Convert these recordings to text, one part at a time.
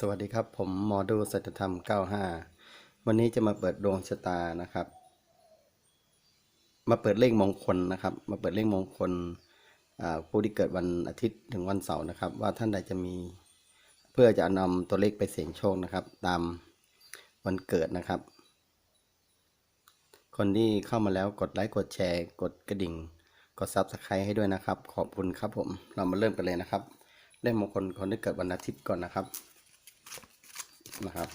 สวัสดีครับผมหมอดูสัจธรรม 95 วันนี้จะมาเปิดดวงชะตานะครับ มาเปิดเลขมงคลนะครับ มาเปิดเลขมงคลผู้ที่เกิดวันอาทิตย์ถึงวันเสาร์นะครับ ว่าท่านใดจะมีเพื่อจะนำตัวเลขไปเสี่ยงโชคนะครับ ตามวันเกิดนะครับ คนที่เข้ามาแล้วกดไลค์กดแชร์ กดกระดิ่ง กดซับสไครต์ให้ด้วยนะครับ ขอบคุณครับผมเรามาเริ่มกันเลยนะครับเลขมงคลคนที่เกิดวันอาทิตย์ก่อนนะครับ นะครับ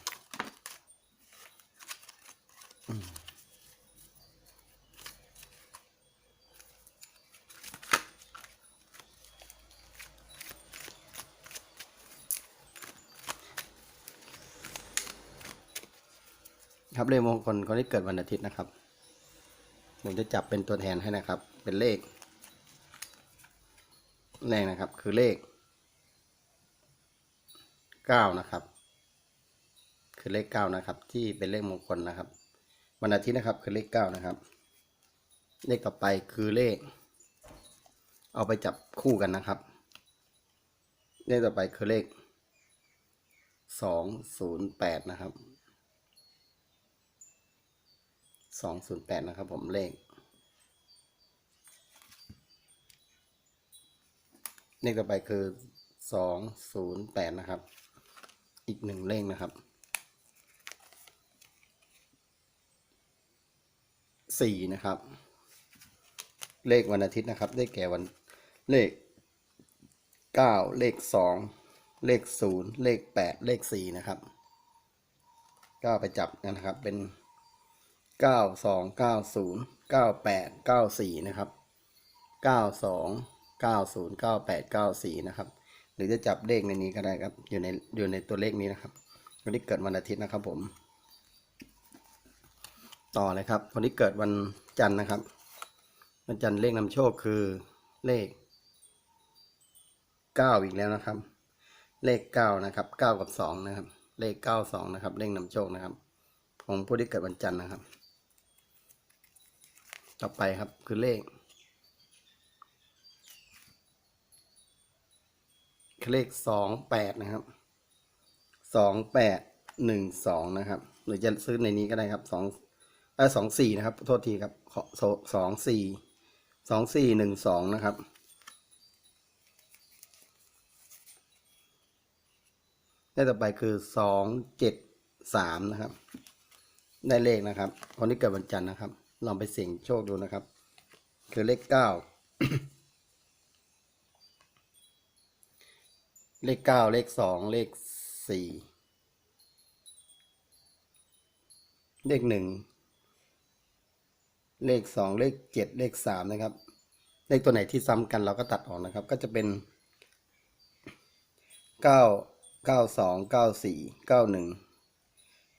ครับเลขมงคลคนที่เกิดวันอาทิตย์นะครับ ผมจะจับเป็นตัวแทนให้นะครับ เป็นเลข แรกนะครับ คือเลขเก้านะครับ คือเลขเก้านะครับ ที่เป็นเลขมงคลนะครับ วันอาทิตย์นะครับคือเลขเก้านะครับ เลขต่อไปคือเลข เอาไปจับคู่กันนะครับ เลขต่อไปคือเลขสองศูนย์แปดนะครับสองศูนย์แปดนะครับผมเลข เลขต่อไปคือสองศูนย์แปดนะครับ อีกหนึ่งเลขนะครับ สี่นะครับ เลขวันอาทิตย์นะครับ ได้แก่วันเลขเก้าเลขสองเลขศูนย์เลขแปดเลขสี่นะครับก็ไปจับกันนะครับเป็นเก้าสองเก้าศูนย์เก้าแปดเก้าสี่นะครับเก้าสองเก้าศูนย์เก้าแปดเก้าสี่นะครับ หรือจะจับเลขในนี้ก็ได้ครับอยู่ในอยู่ในตัวเลขนี้นะครับคนที่เกิดวันอาทิตย์นะครับผม ต่อเลยครับ คนที่เกิดวันจันทร์นะครับ วันจันทร์เลขนำโชคคือเลขเก้าอีกแล้วนะครับ เลขเก้านะครับเก้ากับสองนะครับ เลขเก้าสองนะครับ เลขนำโชคนะครับ ของผู้ที่เกิดวันจันทร์นะครับ ต่อไปครับคือเลขคือเลขสองแปดนะครับสองแปดหนึ่งสองนะครับ หรือจะซื้อในนี้ก็ได้ครับสอง เออสองสี่นะครับ โทษทีครับสสองสี่สองสี่หนึ่งสองนะครับ ได้ต่อไปคือสองเจ็ดสามนะครับ ได้เลขนะครับ คนที่เกิดวันจันทร์นะครับ ลองไปเสี่ยงโชคดูนะครับ คือเลขเก้าเลขเก้าเลขสองเลขสี่เลขหนึ่ง เลขสองเลขเจ็ดเลขสามนะครับ เลขตัวไหนที่ซ้ำกันเราก็ตัดออกนะครับ ก็จะเป็นเก้าเก้าสองเก้าสี่เก้าหนึ่ง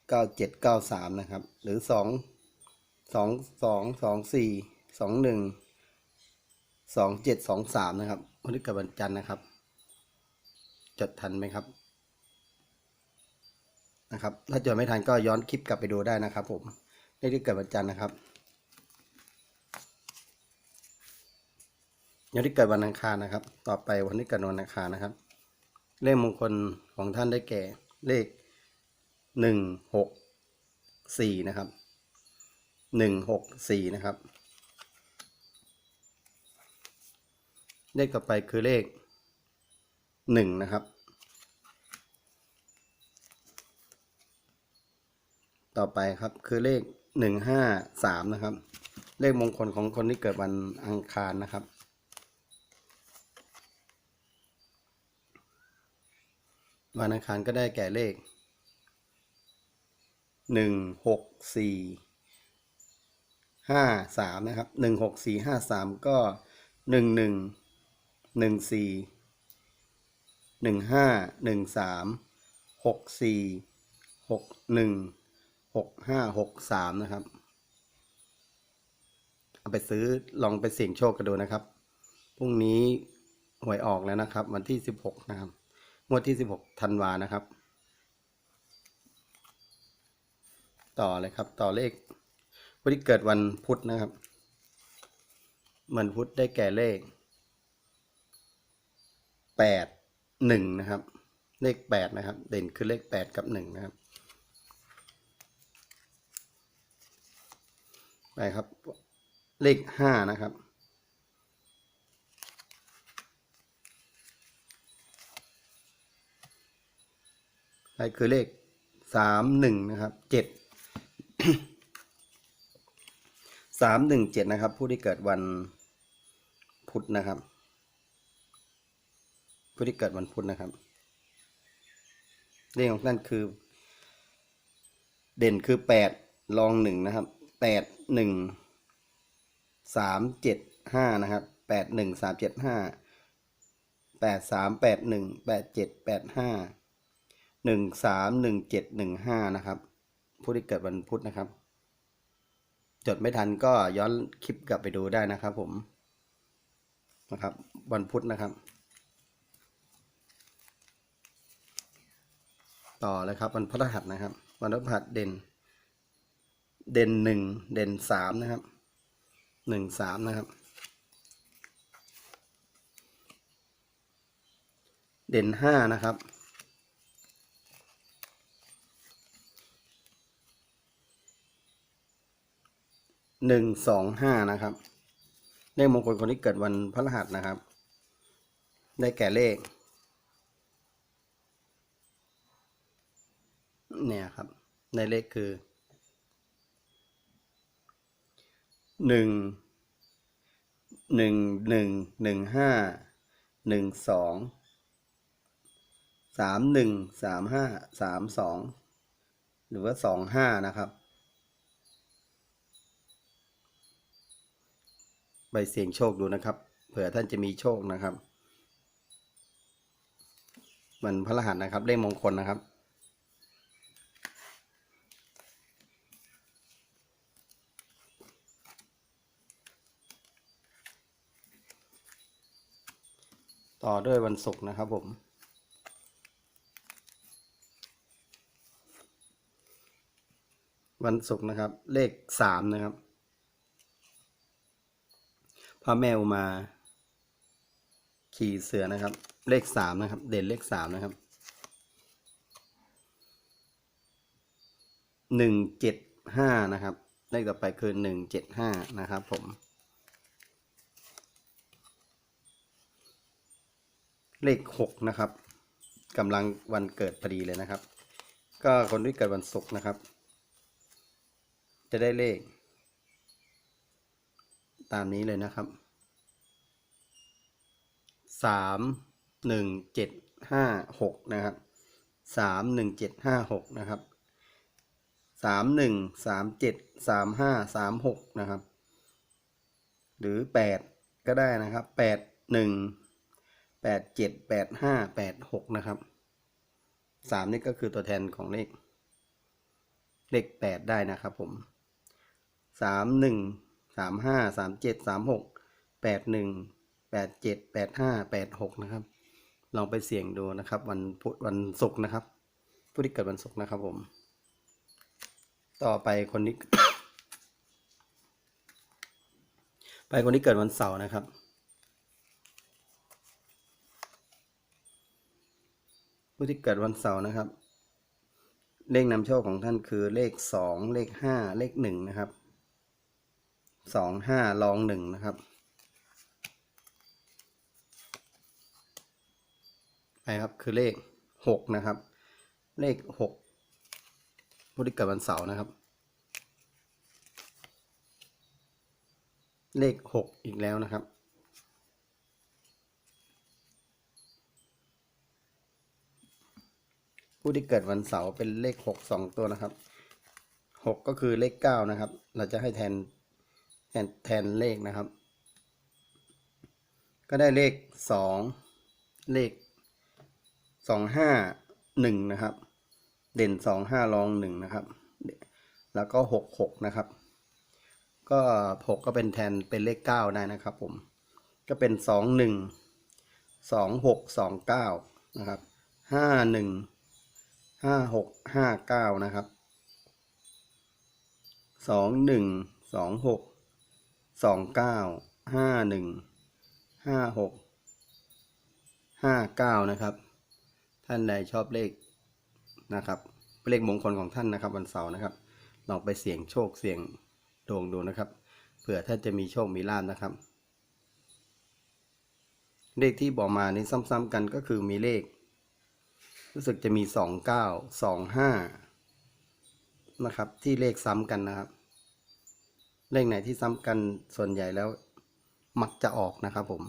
เก้าเจ็ดเก้าสามนะครับ หรือสองสองสองสองสี่สองหนึ่งสองเจ็ดสองสามนะครับวันที่เกิดวันจันทร์นะครับ จดทันไหมครับนะครับ ถ้าจดไม่ทันก็ย้อนคลิปกลับไปดูได้นะครับ ผมเลขที่เกิดวันจันทร์นะครับ ยังที่เกิดวันอังคารนะครับ ต่อไปวันที่เกิดวันอังคารนะครับ เลขมงคลของท่านได้แก่ เลขหนึ่งหกสี่นะครับหนึ่งหกสี่นะครับ เลขต่อไปคือเลขหนึ่งนะครับ ต่อไปครับคือเลขหนึ่งห้าสามนะครับ เลขมงคลของคนที่เกิดวันอังคารนะครับ วันอังคารก็ได้แก่เลขหนึ่งหกสี่ห้าสามนะครับหนึ่งหกสี่ห้าสามก็หนึ่งหนึ่งหนึ่งสี่หนึ่งห้าหนึ่งสามหกสี่หกหนึ่งหกห้าหกสามนะครับ เอาไปซื้อลองไปเสี่ยงโชคกันดูนะครับ พรุ่งนี้หวยออกแล้วนะครับ วันที่สิบหกนะครับ งวดที่สิบหกธันวานะครับ ต่อเลยครับ ต่อเลขวันที่เกิดวันพุธนะครับ วันพุธได้แก่เลขแปดหนึ่งนะครับ เลขแปดนะครับ เด่นคือเลขแปดกับหนึ่งนะครับ ไปครับ เลขห้านะครับ ไปคือเลขสามหนึ่งนะครับเจ็ดสามหนึ่งเจ็ดนะครับ ผู้ที่เกิดวันพุธนะครับ ผู้ที่เกิดวันพุธนะครับเลขของท่านคือ เด่นคือแปดรองหนึ่งนะครับแปดหนึ่งสามเจ็ดห้านะครับแปดหนึ่งสามเจ็ดห้าแปดสามแปดหนึ่งแปดเจ็ดแปดห้า หนึ่งสามหนึ่งเจ็ดหนึ่งห้านะครับ ผู้ที่เกิดวันพุธนะครับ จดไม่ทันก็ย้อนคลิปกลับไปดูได้นะครับ ผมนะครับ วันพุธนะครับ ต่อเลยครับ วันพฤหัสนะครับ วันพฤหัสเด่น เด่นหนึ่งเด่นสามนะครับหนึ่งสามนะครับ เด่นห้านะครับ หนึ่งสองห้านะครับ เลขมงคลคนที่เกิดวันพฤหัสนะครับ ได้แก่เลข เนี่ยครับ ในเลขคือหนึ่งหนึ่งหนึ่งหนึ่งห้าหนึ่งสองสามหนึ่งสามห้าสามสองหรือว่าสองห้านะครับ ไปเสี่ยงโชคดูนะครับ เผื่อท่านจะมีโชคนะครับวันพระรหัสนะครับเลขมงคลนะครับ ต่อด้วยวันศุกร์นะครับผมวันศุกร์นะครับ เลขสามนะครับ ระแมวมา ขี่เสือนะครับ เลขสามนะครับ เด่นเลขสามนะครับหนึ่งเจ็ดห้านะครับ เลขต่อไปคือหนึ่งเจ็ดห้านะครับผม เลขหกนะครับกำลังวันเกิดพอดีเลยนะครับ ก็คนที่เกิดวันศุกร์นะครับ จะได้เลข ตามนี้เลยนะครับ สามหนึ่งเจ็ดห้าหกนะครับสามหนึ่งเจ็ดห้าหกนะครับสามหนึ่งสามเจ็ดสามห้าสามหกนะครับ หรือแปดก็ได้นะครับแปดหนึ่งแปดเจ็ดแปดห้าแปดหกนะครับสามนี่ก็คือตัวแทนของเลข เลขแปดได้นะครับผมสามหนึ่งสามห้าสามเจ็ดสามหกแปดหนึ่ง แปดเจ็ดแปดห้าแปดหกนะครับ ลองไปเสี่ยงดูนะครับ วันพุธวันศุกร์นะครับ ผู้ที่เกิดวันศุกร์นะครับผม ต่อไปคนนี้ ไปคนที่เกิดวันเสาร์นะครับผู้ที่เกิดวันเสาร์นะครับ เลขนำโชคของท่านคือเลขสองเลขห้าเลขหนึ่งนะครับสองห้ารองหนึ่งนะครับ ไปครับคือเลขหกนะครับ เลขหกผู้ที่เกิดวันเสาร์นะครับ เลขหกอีกแล้วนะครับ ผู้ที่เกิดวันเสาร์เป็นเลขหกสองตัวนะครับหกก็คือเลขเก้านะครับ เราจะให้แทนแทนแทนเลขนะครับ ก็ได้เลขสองเลข สองห้าหนึ่งนะครับ เด่นสองห้ารองหนึ่งนะครับ แล้วก็หกหกนะครับ ก็หกก็เป็นแทนเป็นเลขเก้าได้นะครับ ผม ก็เป็นสองหนึ่งสองหกสองเก้านะครับห้าหนึ่งห้าหกห้าเก้านะครับสองหนึ่งสองหกสองเก้าห้าหนึ่งห้าหกห้าเก้านะครับ ท่านใดชอบเลขนะครับเลขมงคลของท่านนะครับ วันเสาร์นะครับ ลองไปเสี่ยงโชคเสี่ยงดวงดูนะครับ เผื่อท่านจะมีโชคมีลาภนะครับ เลขที่บอกมานี้ซ้ำๆกันก็คือมีเลข รู้สึกจะมีสองเก้าสองห้านะครับ ที่เลขซ้ำกันนะครับ เลขไหนที่ซ้ำกันส่วนใหญ่แล้วมักจะออกนะครับผม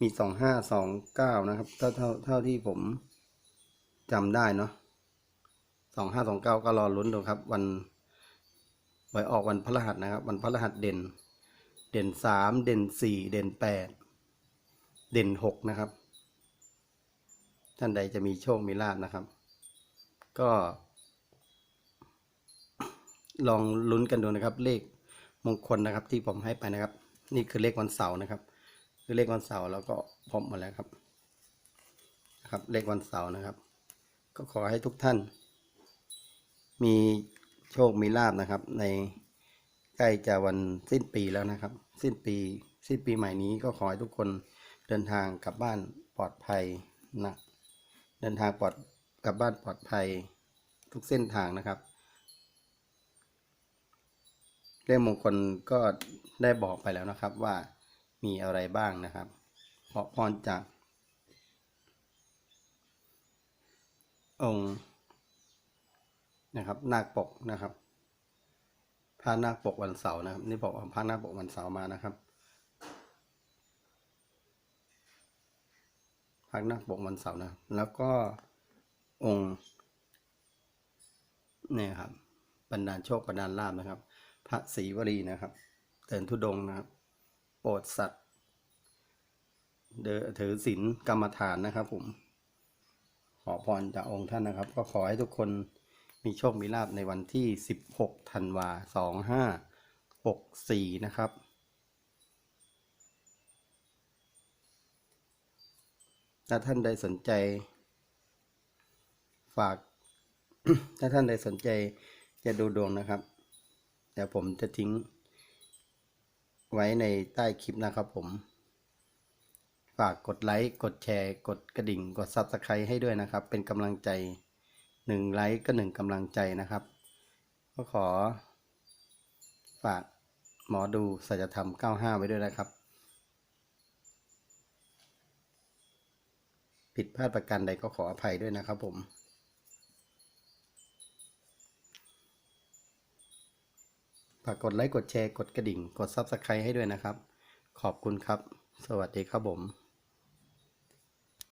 มีสองห้าสองเก้านะครับ เท่าเท่าเท่าที่ผมจำได้เนาะสองห้าสองเก้าก็รอลุ้นดูครับ วันไว้ออกวันพฤหัสนะครับ วันพฤหัสเด่น เด่นสามเด่นสี่เด่นแปดเด่นหกนะครับ ท่านใดจะมีโชคมีลาภนะครับ ก็ ลองลุ้นกันดูนะครับ เลขมงคลนะครับ ที่ผมให้ไปนะครับ นี่คือเลขวันเสาร์นะครับ คือเลขวันเสาร์แล้วก็พบหมดแล้วครับนะครับ เลขวันเสาร์นะครับ ก็ขอให้ทุกท่าน มีโชคมีลาบนะครับ ในใกล้จะวันสิ้นปีแล้วนะครับ สิ้นปีสิ้นปีใหม่นี้ก็ขอให้ทุกคนเดินทางกลับบ้านปลอดภัยนะเดินทางปลอดกลับบ้านปลอดภัยทุกเส้นทางนะครับเลขมงคลก็ได้บอกไปแล้วนะครับว่า มีอะไรบ้างนะครับขอพรจาก องค์นะครับนาคปกนะครับพระนาคปกวันเสาร์นะครับ นี่บอกพระนาคปกวันเสาร์มานะครับพระนาคปกวันเสาร์นะ แล้วก็องค์เนี่ยครับบันดาโชคบันดาลลาบนะครับ พระศรีวลีนะครับเดินทุดงนะครับ โปรดสัตว์เดอถือศีลกรรมฐานนะครับผม ขอพรจากองค์ท่านนะครับ ก็ขอให้ทุกคนมีโชค มีลาบในวันที่ 16ธันวา2564 นะครับถ้าท่านใดสนใจ ฝาก ถ้าท่านใดสนใจจะดูดวงนะครับ เดี๋ยวผมจะทิ้ง ไว้ในใต้คลิปนะครับผม ฝากกดไลค์ กดแชร์ กดกระดิ่ง กด Subscribe ให้ด้วยนะครับ เป็นกำลังใจหนึ่งไลค์ก็หนึ่งกำลังใจนะครับ ก็ขอ ฝากหมอดูสัจธรรม 95 ไว้ด้วยนะครับ ผิดพลาดประการใดก็ขออภัยด้วยนะครับผม ฝากกดไลค์กดแชร์กดกระดิ่ง กด Subscribe ให้ด้วยนะครับ ขอบคุณครับ สวัสดีครับผม